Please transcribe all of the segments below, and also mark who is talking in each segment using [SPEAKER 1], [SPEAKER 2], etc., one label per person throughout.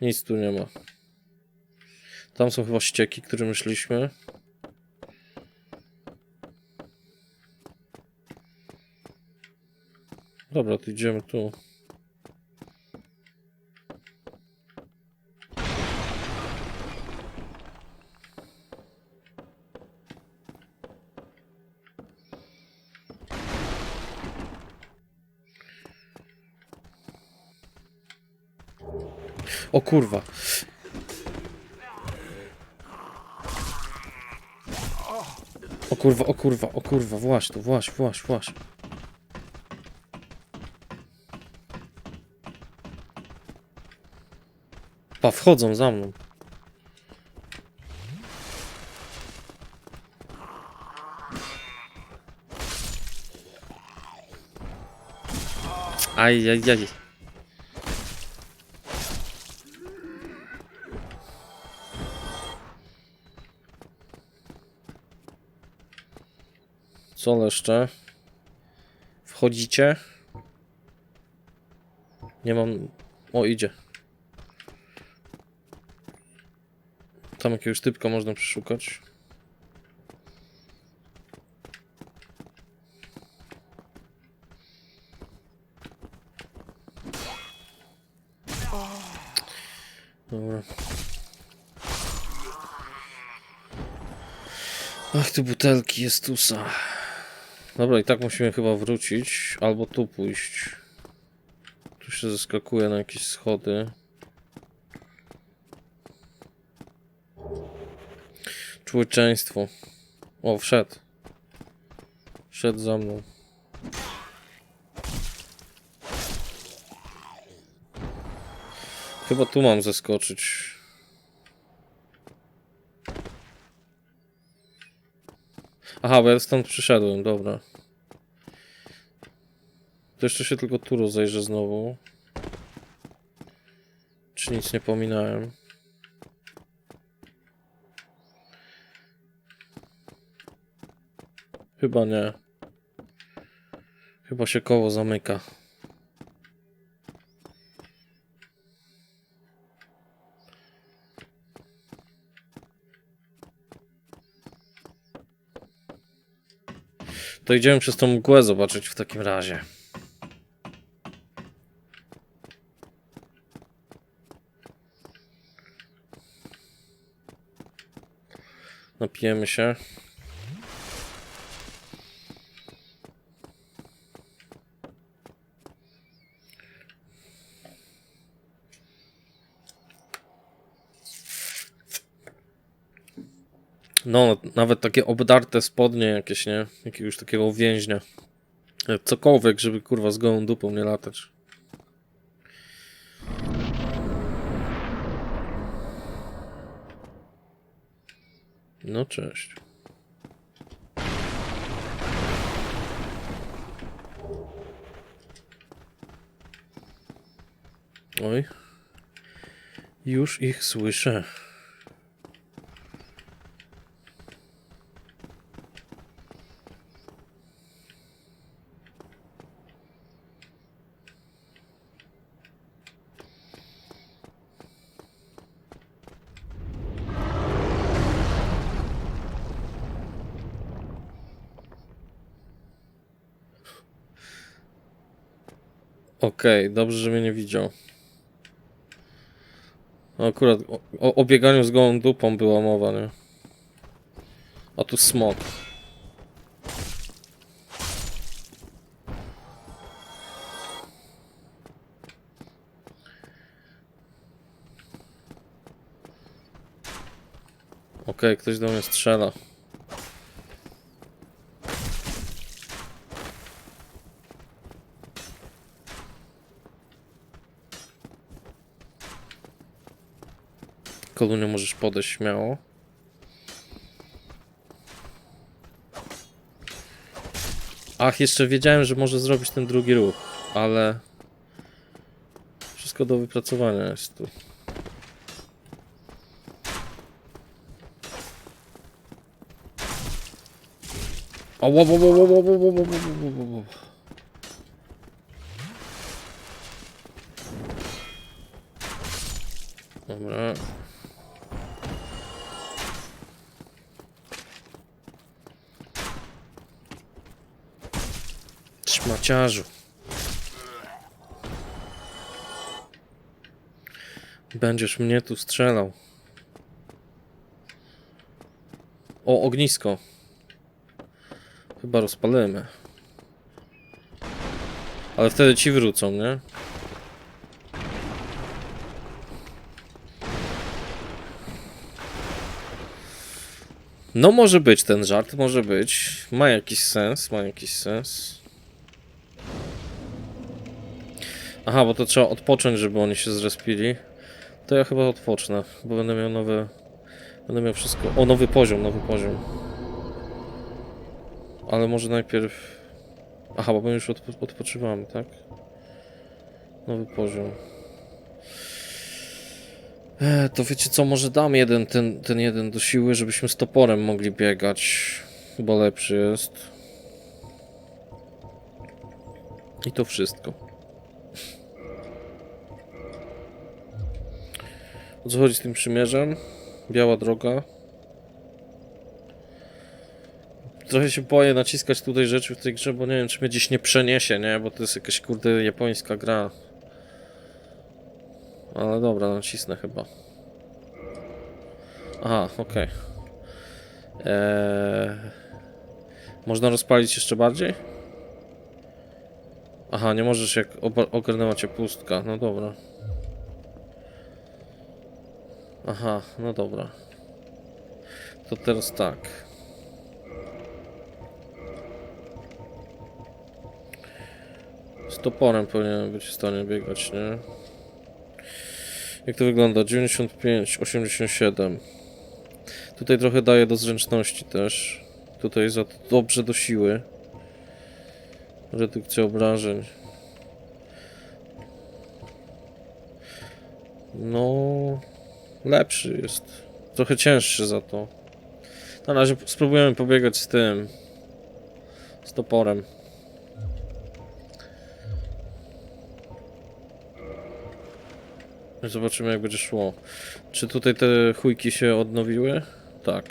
[SPEAKER 1] Nic tu nie ma. Tam są chyba ścieki, którymi szliśmy. Dobra, to idziemy tu. O kurwa. O kurwa, o kurwa, o kurwa, właśnie tu, właśnie, właśnie, właśnie. Pa, wchodzą za mną. Aj, aj, aj. Co jeszcze? Wchodzicie? Nie mam... O, idzie. Tam jakiegoś typka można przeszukać. Dobra. Ach, te butelki jest tusa. Dobra, i tak musimy chyba wrócić, albo tu pójść. Tu się zeskakuje na jakieś schody. Człowieczeństwo. O, wszedł. Wszedł za mną. Chyba tu mam zeskoczyć. Aha, bo ja stąd przyszedłem, dobra. To jeszcze się tylko tu rozejrzę znowu. Czy nic nie pominąłem? Chyba nie. Chyba się koło zamyka. To idziemy przez tą mgłę zobaczyć w takim razie. Napijemy się. No, nawet takie obdarte spodnie jakieś, nie? Jakiegoś takiego więźnia. Cokolwiek, żeby kurwa z gołą dupą nie latać. No cześć. Oj. Już ich słyszę. Okej, dobrze, że mnie nie widział. No Akurat o, o, z gołą dupą była mowa, nie? A tu smok. Okej, ktoś do mnie strzela. Kolunie możesz podejść śmiało. Ach, jeszcze wiedziałem, że może zrobić ten drugi ruch, ale... Wszystko do wypracowania jest tu. O, wo, wo, wo, Szmaciarzu. Będziesz mnie tu strzelał. O, ognisko. Chyba rozpalimy. Ale wtedy ci wrócą, nie? No może być ten żart, może być. Ma jakiś sens, ma jakiś sens. Aha, bo to trzeba odpocząć, żeby oni się zrespili. To ja chyba odpocznę, bo będę miał nowe... Będę miał wszystko... O, nowy poziom, nowy poziom. Ale może najpierw... Aha, bo my już odpo odpoczywamy, tak? Nowy poziom. E, to wiecie co, może dam jeden, ten, ten jeden do siły, żebyśmy z toporem mogli biegać. Chyba lepszy jest. I to wszystko. O co chodzi z tym przymierzem? Biała droga. Trochę się boję naciskać tutaj rzeczy w tej grze, bo nie wiem, czy mnie gdzieś nie przeniesie, nie? Bo to jest jakaś kurde japońska gra. Ale dobra, nacisnę chyba. Aha, okej. Eee... Można rozpalić jeszcze bardziej? Aha, nie możesz jak ogarnęła cię pustka. No dobra. Aha, no dobra. To teraz tak. Z toporem powinienem być w stanie biegać, nie? Jak to wygląda? 95, 87. Tutaj trochę daje do zręczności też. Tutaj za dobrze do siły. Redukcja obrażeń. No, lepszy jest. Trochę cięższy za to. Na razie spróbujemy pobiegać z tym. Z toporem. Zobaczymy jak będzie szło. Czy tutaj te chujki się odnowiły? Tak.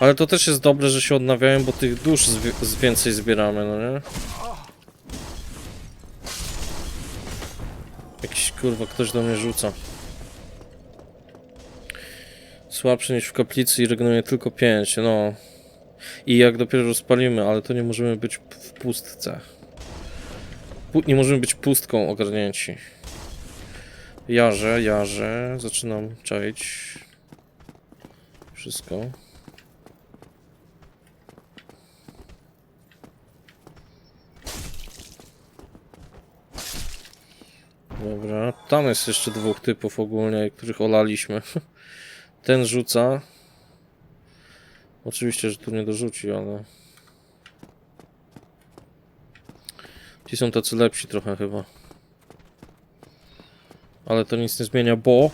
[SPEAKER 1] Ale to też jest dobre, że się odnawiają, bo tych dusz z więcej zbieramy, no nie? Jakiś kurwa ktoś do mnie rzuca. Słabszy niż w kaplicy i regeneruje tylko 5, no. I jak dopiero rozpalimy, ale to nie możemy być w pustce. Pu nie możemy być pustką ogarnięci. Jarze, jarze, zaczynam czaić. Wszystko. Dobra, tam jest jeszcze dwóch typów ogólnie, których olaliśmy. Ten rzuca. Oczywiście, że tu nie dorzuci, ale... Ci są tacy lepsi trochę chyba. Ale to nic nie zmienia, bo...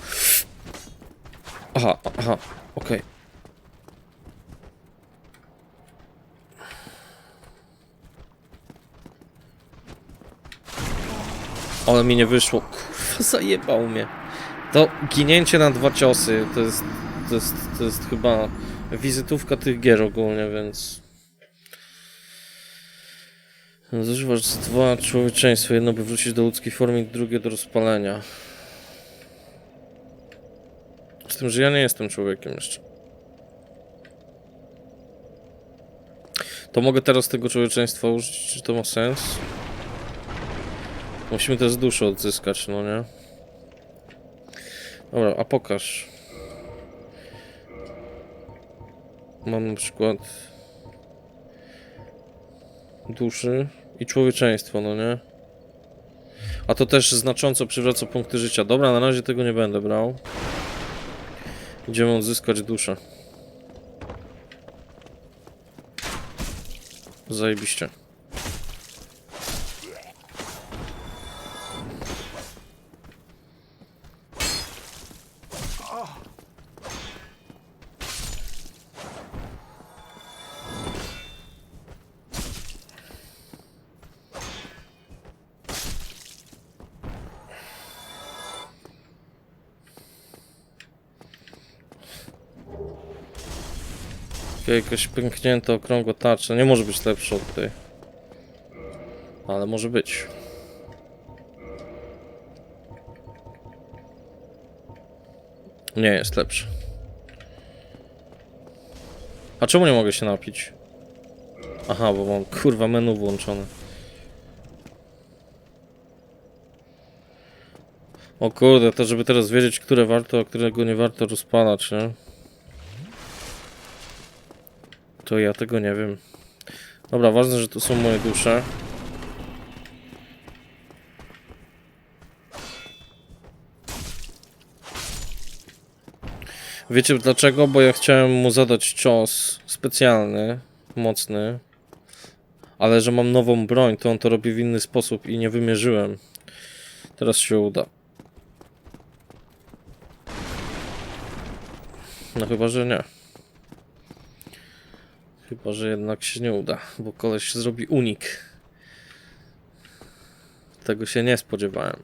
[SPEAKER 1] Aha, aha, okej. Ale mi nie wyszło. Kurwa, zajebał mnie. To ginięcie na dwa ciosy to jest, to jest, to jest chyba wizytówka tych gier ogólnie, więc... Zużywasz dwa człowieczeństwo, jedno by wrócić do ludzkiej formy, drugie do rozpalenia. Z tym, że ja nie jestem człowiekiem jeszcze. To mogę teraz tego człowieczeństwa użyć, czy to ma sens? Musimy też duszę odzyskać, no nie? Dobra, a pokaż. Mam na przykład duszy i człowieczeństwo, no nie? A to też znacząco przywraca punkty życia. Dobra, na razie tego nie będę brał. Idziemy odzyskać duszę. Zajebiście. Okej, Jakaś pęknięta, okrągła tarcza. Nie może być lepsza od tej. Ale może być. Nie jest lepszy. A czemu nie mogę się napić? Aha, bo mam kurwa menu włączone. O kurde, to żeby teraz wiedzieć, które warto, a którego nie warto rozpalać, nie? To ja tego nie wiem. Dobra, ważne, że tu są moje dusze. Wiecie dlaczego? Bo ja chciałem mu zadać cios specjalny, mocny. Ale że mam nową broń, to on to robi w inny sposób i nie wymierzyłem. Teraz się uda. No chyba, że nie. Chyba, że jednak się nie uda, bo koleś zrobi unik. Tego się nie spodziewałem.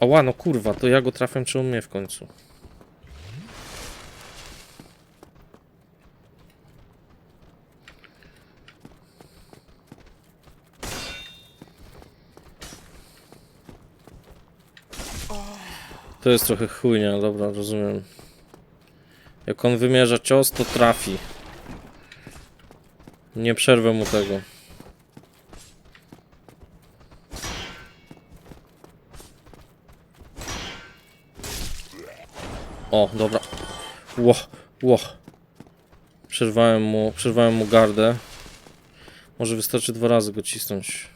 [SPEAKER 1] Ała, no kurwa, to ja go trafiam, czy on mnie w końcu? To jest trochę chujnia, dobra, rozumiem. Jak on wymierza cios, to trafi. Nie przerwę mu tego. O, dobra. Ło, ło. Przerwałem mu, przerwałem mu gardę. Może wystarczy dwa razy go cisnąć.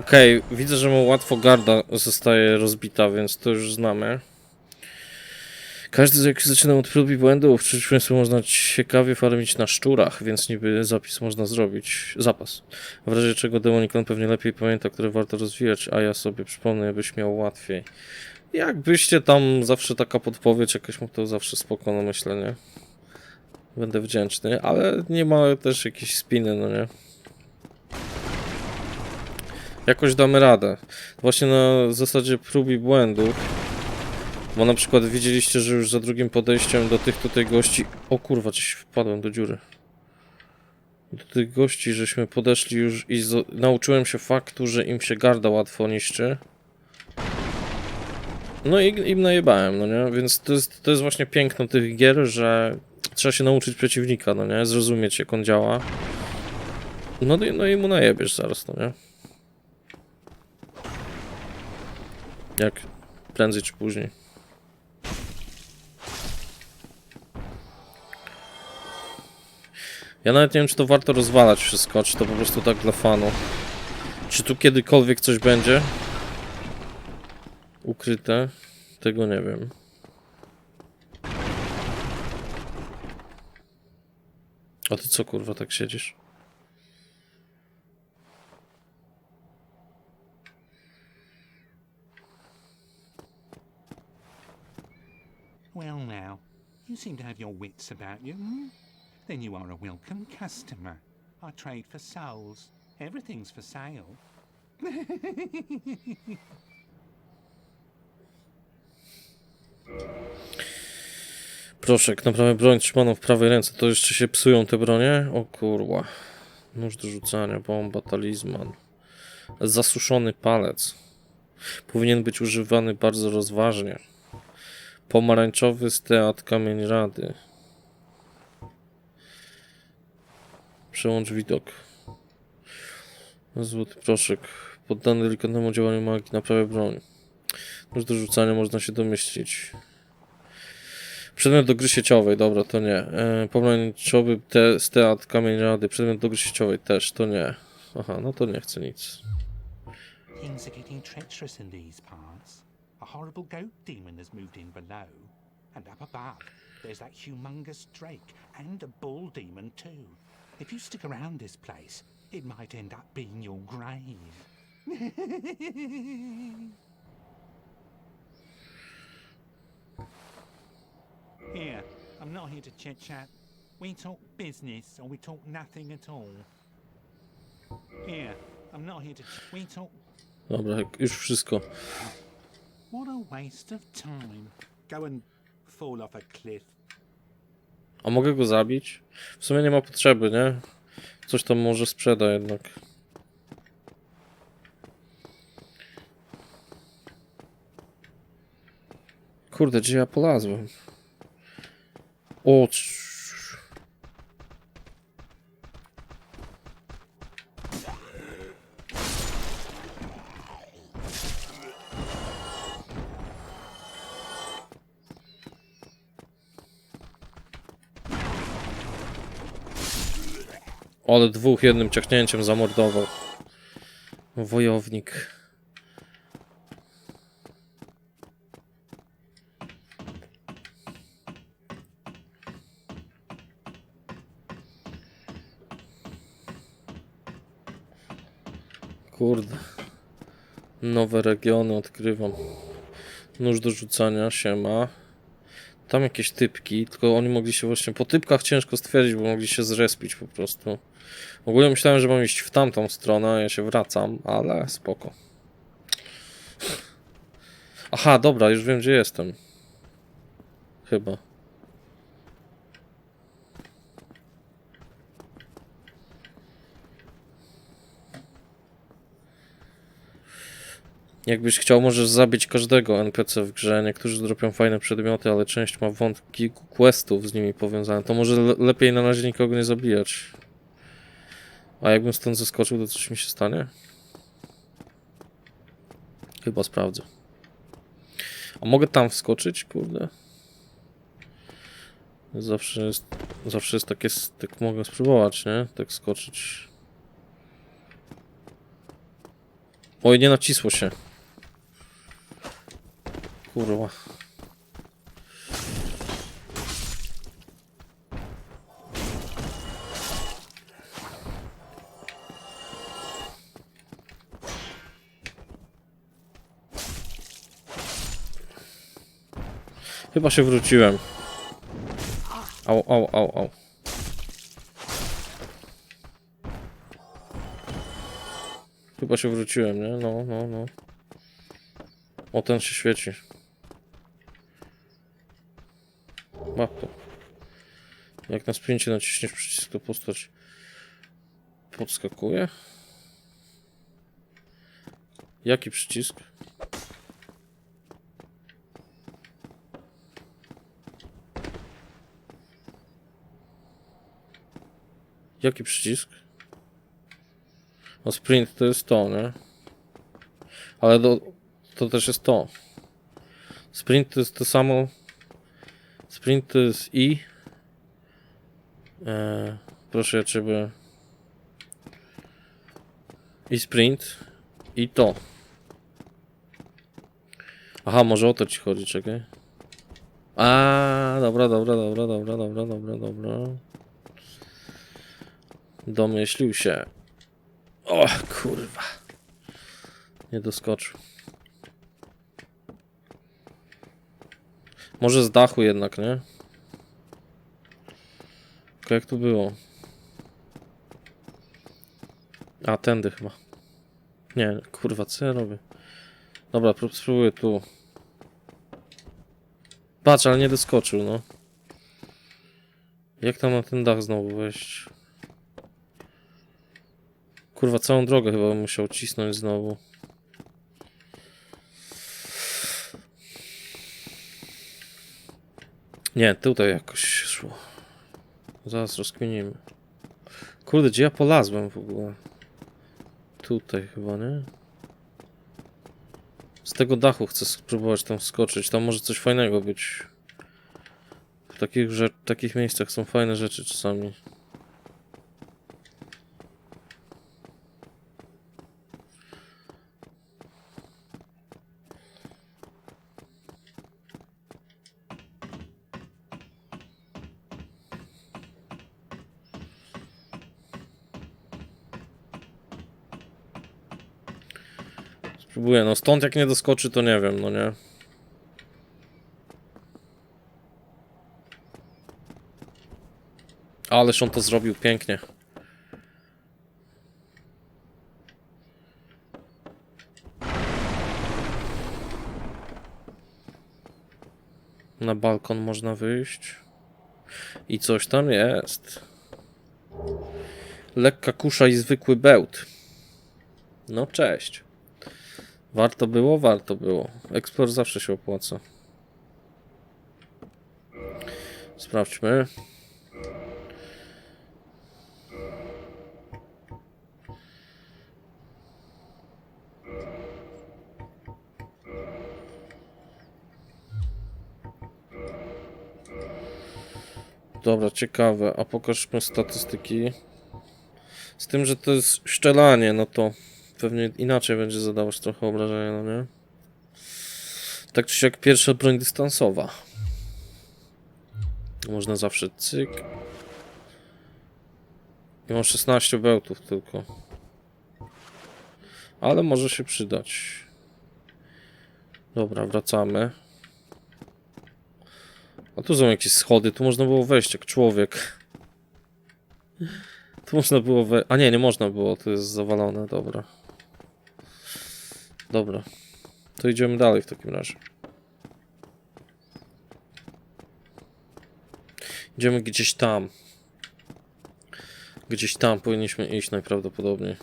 [SPEAKER 1] Okej, widzę, że mu łatwo garda zostaje rozbita, więc to już znamy. Każdy z jak zaczyna od prób i błędów. Przeciwieństwie można ciekawie farmić na szczurach, więc niby zapis można zrobić. Zapas. W razie czego Demonikon pewnie lepiej pamięta, które warto rozwijać, a ja sobie przypomnę, byś miał łatwiej. Jakbyście tam zawsze taka podpowiedź jakaś mu to zawsze spoko na myślenie. Będę wdzięczny, ale nie ma też jakiejś spiny, no nie? Jakoś damy radę. Właśnie na zasadzie prób i błędów. Bo na przykład widzieliście, że już za drugim podejściem do tych tutaj gości... O kurwa, coś wpadłem do dziury. Do tych gości, żeśmy podeszli już i nauczyłem się faktu, że im się garda łatwo niszczy. No i im najebałem, no nie? Więc to jest, to jest właśnie piękno tych gier, że trzeba się nauczyć przeciwnika, no nie? Zrozumieć jak on działa. No, no i mu najebiesz zaraz, no nie? Jak prędzej czy później. Ja nawet nie wiem, czy to warto rozwalać wszystko, czy to po prostu tak dla fanu. Czy tu kiedykolwiek coś będzie? Ukryte? Tego nie wiem. A ty co kurwa tak siedzisz?
[SPEAKER 2] Well, now, you seem to have your wits about you, hmm? Then you are a welcome customer. I trade for souls. Everything's for sale.
[SPEAKER 1] Proszek, naprawię broń trzymaną w prawej ręce. To jeszcze się psują te bronie? O kurwa. Nóż do rzucania, bomba, talizman. Zasuszony palec. Powinien być używany bardzo rozważnie. Pomarańczowy steat kamień rady. Przełącz widok. Złoty proszek. Poddany delikatnemu działaniu magii naprawia broń. Nóż do rzucania można się domyślić. Przedmiot do gry sieciowej, dobra, to nie. E, pomarańczowy te, steat, kamień rady, przedmiot do gry sieciowej też, to nie. Aha, no to nie chcę nic.
[SPEAKER 2] Things are getting treacherous in these parts. A horrible goat demon has moved in below. And up above, there's that humongous drake and a bull demon too. If you stick around this place, it might end up being your grave. Here, I'm not here to chit chat. We talk business or we talk nothing at all. Here, I'm not here to. We talk.
[SPEAKER 1] Dobra, już wszystko.
[SPEAKER 2] What a waste of time. Go and fall off a cliff.
[SPEAKER 1] A mogę go zabić? W sumie nie ma potrzeby, nie? Coś tam może sprzeda jednak. Kurde, gdzie ja polazłem? O, Ale dwóch jednym ciachnięciem zamordował. Wojownik. Kurde. Nowe regiony odkrywam. Nóż do rzucania, siema. Tam jakieś typki, tylko oni mogli się właśnie po typkach ciężko stwierdzić, bo mogli się zrespić po prostu. Ogólnie myślałem, że mam iść w tamtą stronę, ja się wracam, ale spoko. Aha, dobra, już wiem gdzie jestem. Chyba. Jakbyś chciał, możesz zabić każdego NPC w grze. Niektórzy dropią fajne przedmioty, ale część ma wątki questów z nimi powiązane. To może le lepiej na razie nikogo nie zabijać. A jakbym stąd zeskoczył, to coś mi się stanie? Chyba sprawdzę. A mogę tam wskoczyć, kurde? Zawsze jest, zawsze jest takie, tak mogę spróbować, nie? Tak skoczyć. Oj, nie nacisło się. Kurwa. Chyba się wróciłem. Au, au, au, au. Chyba się wróciłem, nie? No, no, no. O, ten się świeci. Mapę. Jak na sprincie naciśniesz przycisk, to postać podskakuje. Jaki przycisk? Jaki przycisk? No sprint to jest to, nie? Ale do, to też jest to. Sprint to jest to samo. Sprint to jest i. E, proszę ciebie. I sprint. I to. Aha, może o to ci chodzi, czekaj. A, dobra, dobra, dobra, dobra, dobra, dobra, dobra. Domyślił się. O, kurwa. Nie doskoczył. Może z dachu jednak, nie? Tylko jak tu było? A, tędy chyba. Nie, kurwa, co ja robię? Dobra, prób- spróbuję tu. Patrz, ale nie doskoczył, no. Jak tam na ten dach znowu wejść? Kurwa, całą drogę chyba musiał cisnąć znowu. Nie, tutaj jakoś szło. Zaraz rozkminimy. Kurde, gdzie ja polazłem w ogóle? Tutaj chyba, nie? Z tego dachu chcę spróbować tam skoczyć. Tam może coś fajnego być. W takich, że, takich miejscach są fajne rzeczy czasami. Spróbuję, no stąd jak nie doskoczy, to nie wiem, no nie. Ależ on to zrobił pięknie. Na balkon można wyjść. I coś tam jest. Lekka kusza i zwykły bełt. No cześć. Warto było, warto było. Eksplor zawsze się opłaca. Sprawdźmy. Dobra, ciekawe. A pokażmy statystyki. Z tym, że to jest szczelanie, no to pewnie inaczej będzie zadawać trochę obrażenia, no nie? Tak czy siak pierwsza broń dystansowa. Można zawsze cyk. I mam 16 bełtów tylko. Ale może się przydać. Dobra, wracamy. A tu są jakieś schody, tu można było wejść jak człowiek. Tu można było we... A nie, nie można było, to jest zawalone, dobra. Dobra. To idziemy dalej w takim razie. Idziemy gdzieś tam. Gdzieś tam powinniśmy iść najprawdopodobniej.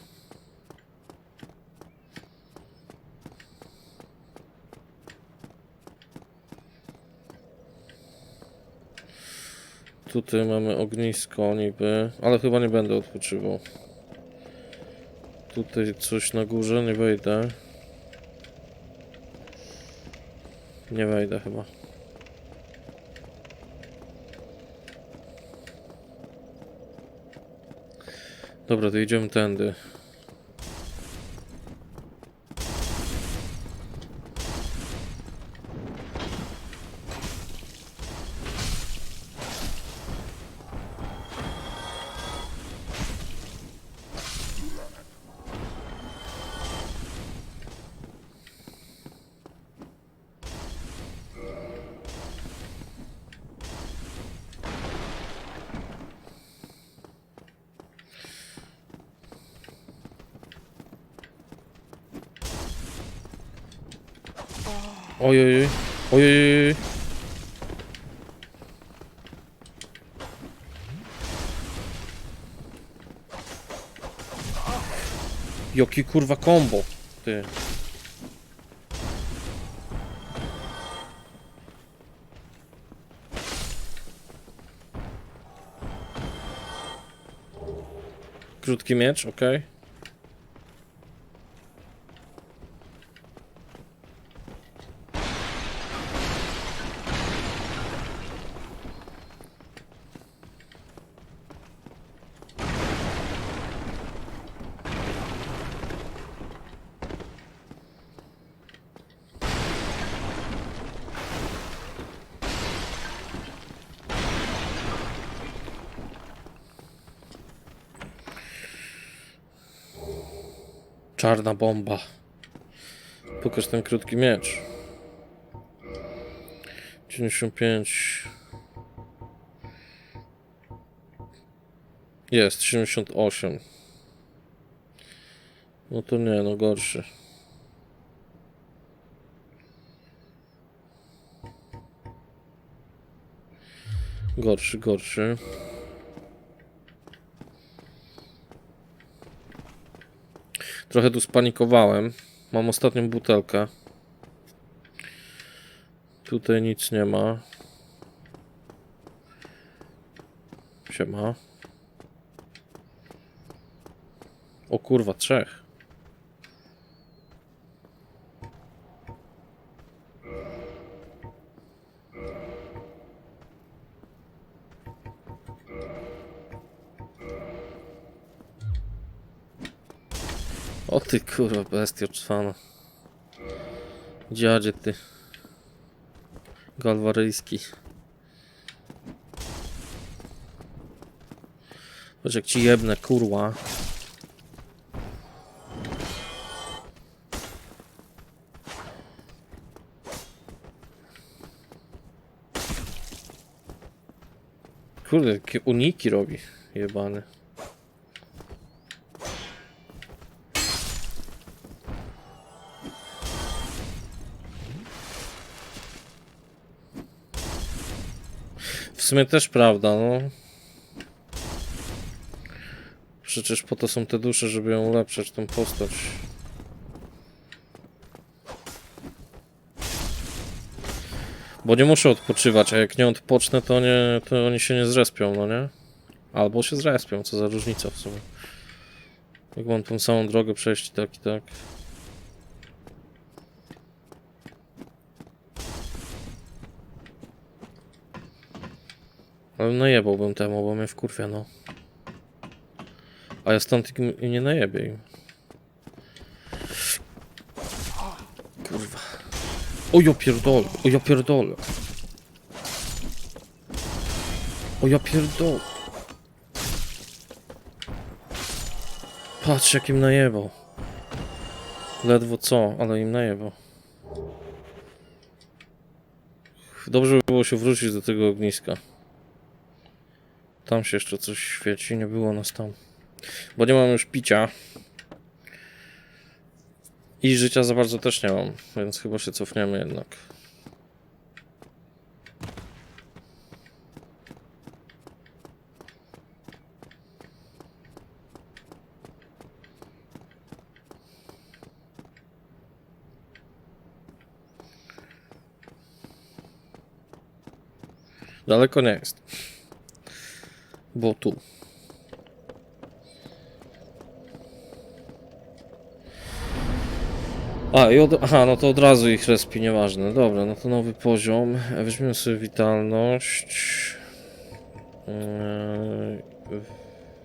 [SPEAKER 1] Tutaj mamy ognisko niby, ale chyba nie będę odpoczywał. Tutaj coś na górze, nie wejdę. Nie wejdę chyba. Dobra, to idziemy tędy. Ojej, ojej. Jaki kurwa kombo, ty. Krótki miecz, okej. Czarna bomba. Pokaż ten krótki miecz. 95. Jest, 78. No to nie, no gorszy. Gorszy, gorszy. Trochę tu spanikowałem. Mam ostatnią butelkę. Tutaj nic nie ma. Siema. O kurwa, trzech. O ty kurwa bestio czwana. Dziadzie ty. Galwaryjski. Chodź jak ci kurwa. kurde, jakie uniki robi. Jebany. Sumie też prawda, no. Przecież po to są te dusze, żeby ją ulepszać, tą postać. Bo nie muszę odpoczywać, a jak nie odpocznę, to, nie, to oni się nie zrespią, no nie? Albo się zrespią, co za różnica w sumie. Jak mam tą samą drogę przejść tak i tak. Ale najebałbym temu, bo mnie wkurwia, no. A ja stąd nie najebię im. Kurwa. O ja pierdolę, o ja pierdolę. O ja pierdolę. Patrz jak im najebał. Ledwo co, ale im najebał. Dobrze by było się wrócić do tego ogniska. Tam się jeszcze coś świeci, nie było nas tam. Bo nie mam już picia. I życia za bardzo też nie mam, więc chyba się cofniemy jednak. Daleko nie jest. Bo tu. A, i od, aha, no to od razu ich respi, nieważne. Dobra, no to nowy poziom. Weźmiemy sobie witalność. Eee,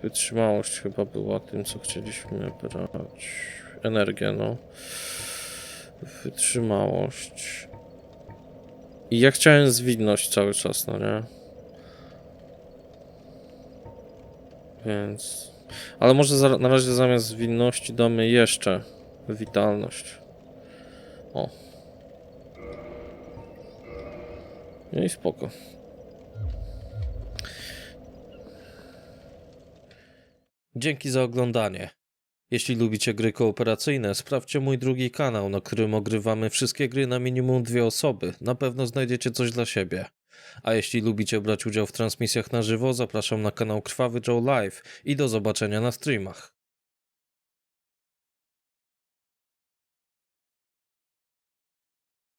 [SPEAKER 1] wytrzymałość chyba była tym, co chcieliśmy brać. Energię, no. Wytrzymałość. I ja chciałem zwinność cały czas, no nie? Więc... Ale może za, na razie zamiast zwinności damy jeszcze witalność. O. No i spoko. Dzięki za oglądanie. Jeśli lubicie gry kooperacyjne, sprawdźcie mój drugi kanał, na którym ogrywamy wszystkie gry na minimum dwie osoby. Na pewno znajdziecie coś dla siebie. A jeśli lubicie brać udział w transmisjach na żywo, zapraszam na kanał Krwawy Joe Live i do zobaczenia na streamach.